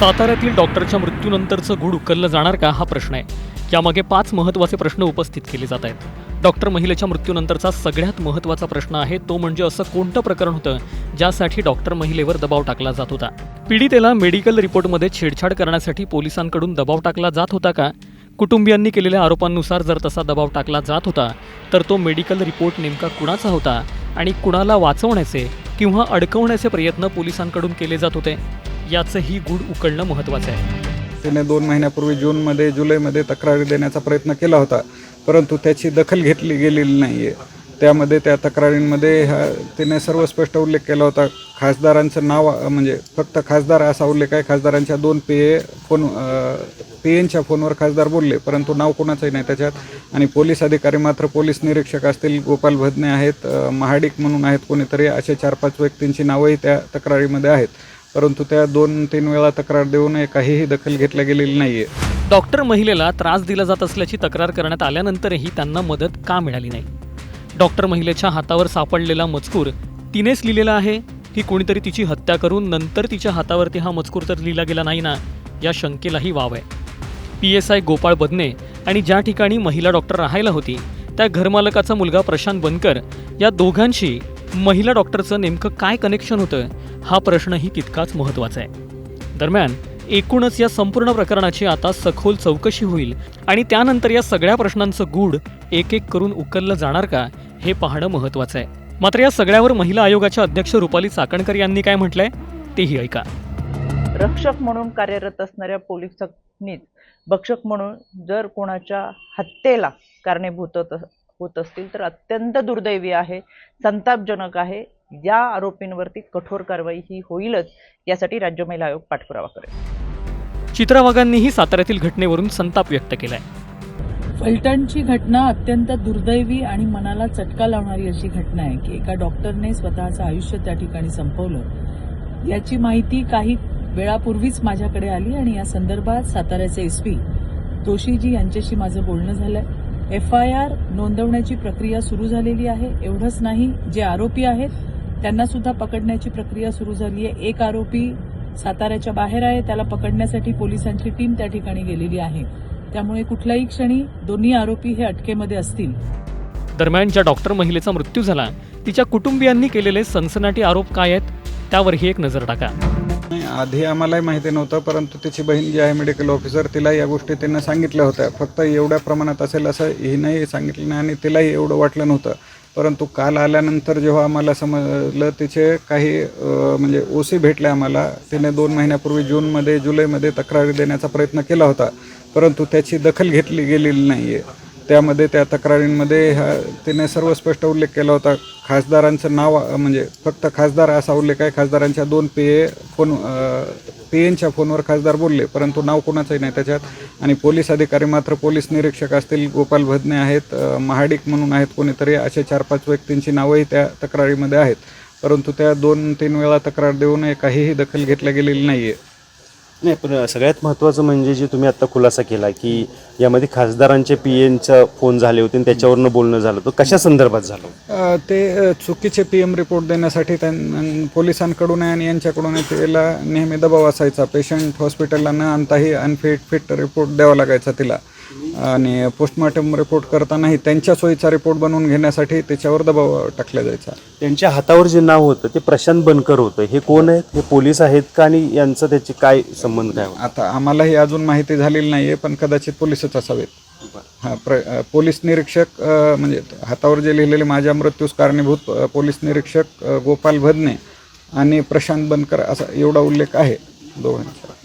साताऱ्यातील डॉक्टरच्या मृत्यूनंतरचं गुढ उकललं जाणार का हा प्रश्न आहे. यामागे पाच महत्त्वाचे प्रश्न उपस्थित केले जात आहेत. डॉक्टर महिलेच्या मृत्यूनंतरचा सगळ्यात महत्त्वाचा प्रश्न आहे तो म्हणजे असं कोणतं प्रकरण होतं ज्यासाठी डॉक्टर महिलेवर दबाव टाकला जात होता? पीडितेला मेडिकल रिपोर्टमध्ये छेडछाड करण्यासाठी पोलिसांकडून दबाव टाकला जात होता का? कुटुंबियांनी केलेल्या आरोपांनुसार जर तसा दबाव टाकला जात होता तर तो मेडिकल रिपोर्ट नेमका कुणाचा होता आणि कुणाला वाचवण्याचे किंवा अडकवण्याचे प्रयत्न पोलिसांकडून केले जात होते? याचंही गूढ उकळणं महत्त्वाचं आहे. तिने दोन महिन्यापूर्वी जूनमध्ये जुलैमध्ये तक्रारी देण्याचा प्रयत्न केला होता परंतु त्याची दखल घेतली गेलेली नाही आहे त्यामध्ये त्या तक्रारींमध्ये हा तिने सर्व स्पष्ट उल्लेख केला होता. खासदारांचं नाव म्हणजे फक्त खासदार असा उल्लेख आहे खासदारांच्या दोन पेये ए फोन पी एनच्या फोनवर खासदार बोलले परंतु नाव कोणाचंही नाही त्याच्यात. आणि पोलीस अधिकारी मात्र पोलीस निरीक्षक असतील गोपाल भदने आहेत महाडिक म्हणून आहेत कोणीतरी असे चार पाच व्यक्तींची नावंही त्या तक्रारीमध्ये आहेत. परंतु त्या दोन तीन वेळा तक्रार देऊन काहीही दखल घेतल्या गेलेली नाही आहे डॉक्टर महिलेला त्रास दिला जात असल्याची तक्रार करण्यात आल्यानंतरही त्यांना मदत का मिळाली नाही? डॉक्टर महिलेच्या हातावर सापडलेला मजकूर तिनेच लिहिलेला आहे? की कोणीतरी तिची हत्या करून नंतर तिच्या हातावरती हा मजकूर तर लिहिला गेला नाही ना? या शंकेलाही वाव आहे. P S I Gopal Badane आणि ज्या ठिकाणी महिला डॉक्टर राहायला होती त्या घरमालकाचा मुलगा प्रशांत बनकर या दोघांशी महिला डॉक्टरचं नेमकं काय कनेक्शन होतं? हा प्रश्नही तितकाच महत्त्वाचा आहे. दरम्यान एकूणच या संपूर्ण प्रकरणाची आता सखोल चौकशी होईल आणि त्यानंतर या सगळ्या प्रश्नांचं गूढ एक एक करून उकललं जाणार का हे पाहणं महत्त्वाचं आहे. मात्र या सगळ्यावर महिला आयोगाच्या अध्यक्ष रुपाली चाकणकर यांनी काय म्हटलंय तेही ऐका. रक्षक म्हणून कार्यरत असणाऱ्या पोलिसांनीच भक्षक म्हणून जर कोणाच्या हत्येला कारणीभूत होत असतील तर अत्यंत दुर्दैवी आहे संतापजनक आहे या आरोपींवरती कठोर कारवाई ही होईलच यासाठी राज्य महिला आयोग पाठपुरावा करेल. चित्रा वाघांनीही साताऱ्यातील घटनेवरून संताप व्यक्त केलाय. फलटणची घटना अत्यंत दुर्दैवी आणि मनाला चटका लावणारी अशी घटना आहे की एका डॉक्टरने स्वतःचं आयुष्य त्या ठिकाणी संपवलं. याची माहिती काही वेळापूर्वीच माझ्याकडे आली आणि या संदर्भात साताऱ्याचे एस पी तोशीजी यांच्याशी माझं बोलणं झालंय. एफ आय आर नोंदवण्याची प्रक्रिया सुरू झालेली आहे. एवढंच नाही जे आरोपी आहेत त्यांना सुद्धा पकडण्याची प्रक्रिया सुरू झाली आहे. एक आरोपी साताऱ्याच्या बाहेर आहे. त्याला पकडण्यासाठी पोलिसांची टीम त्या ठिकाणी गेलेली आहे. त्यामुळे कुठल्याही क्षणी दोन्ही आरोपी हे अटकेमध्ये असतील. दरम्यान ज्या डॉक्टर महिलेचा मृत्यू झाला. तिच्या कुटुंबियांनी केलेले सनसनाटी आरोप काय आहेत त्यावरही एक नजर टाका. नाही, आधी आम्हालाही माहिती नव्हतं परंतु तिची बहीण जी आहे मेडिकल ऑफिसर तिला या गोष्टी तिनं सांगितल्या होत्या. फक्त एवढ्या प्रमाणात असेल असं हिनंही सांगितलं नाही आणि तिलाही एवढं वाटलं नव्हतं. परंतु काल आल्यानंतर जेव्हा आम्हाला समजलं तिचे काही म्हणजे म्हणजे ओसी भेटले आम्हाला. तिने दोन महिन्यापूर्वी जूनमध्ये जुलैमध्ये तक्रारी देण्याचा प्रयत्न केला होता. परंतु त्याची दखल घेतली गेलेली नाही आहे त्यामध्ये त्या तक्रारींमध्ये हा तिने सर्व स्पष्ट उल्लेख केला होता. खासदारांचं नाव म्हणजे फक्त खासदार असा उल्लेख आहे खासदारांच्या दोन पे फोन पी एनच्या फोनवर खासदार बोलले परंतु नाव कोणाचंही नाही त्याच्यात. आणि पोलीस अधिकारी मात्र पोलीस निरीक्षक असतील गोपाल भदने आहेत महाडिक म्हणून आहेत कोणीतरी असे चार पाच व्यक्तींची नावंही त्या तक्रारीमध्ये आहेत. परंतु त्या दोन तीन वेळा तक्रार देऊन काहीही दखल घेतल्या गेलेली नाही आहे नाही पण सगळ्यात महत्त्वाचं म्हणजे जे तुम्ही आत्ता खुलासा केला की यामध्ये खासदारांचे पी एनचा फोन झाले होते आणि त्याच्यावरनं बोलणं झालं तर कशा संदर्भात झालं ते चुकीचे पी एम रिपोर्ट देण्यासाठी त्यां पोलिसांकडून आहे आणि यांच्याकडून आहे त्याला नेहमी दबाव असायचा. पेशंट हॉस्पिटलला न आणताही अनफिट फिट रिपोर्ट द्यावा लागायचा तिला. आणि पोस्टमॉर्टम रिपोर्ट करतानाही त्यांच्या सोयीचा रिपोर्ट बनवून घेण्यासाठी त्याच्यावर दबाव टाकला जायचा. त्यांच्या हातावर जे नाव होतं ते प्रशांत बनकर होतं. हे कोण आहेत? हे पोलीस आहेत का? आणि यांचं त्याचे काय संबंध काय होता? आता आम्हालाही अजून माहिती झालेली नाही आहे पण कदाचित पोलीसच असावेत. हां प्र अ, पोलीस निरीक्षक अ, म्हणजे हातावर जे लिहिलेले माझ्या मृत्यूस कारणीभूत अ, पोलीस निरीक्षक अ, गोपाल भदने आणि प्रशांत बनकर असा एवढा उल्लेख आहे दोघांचा.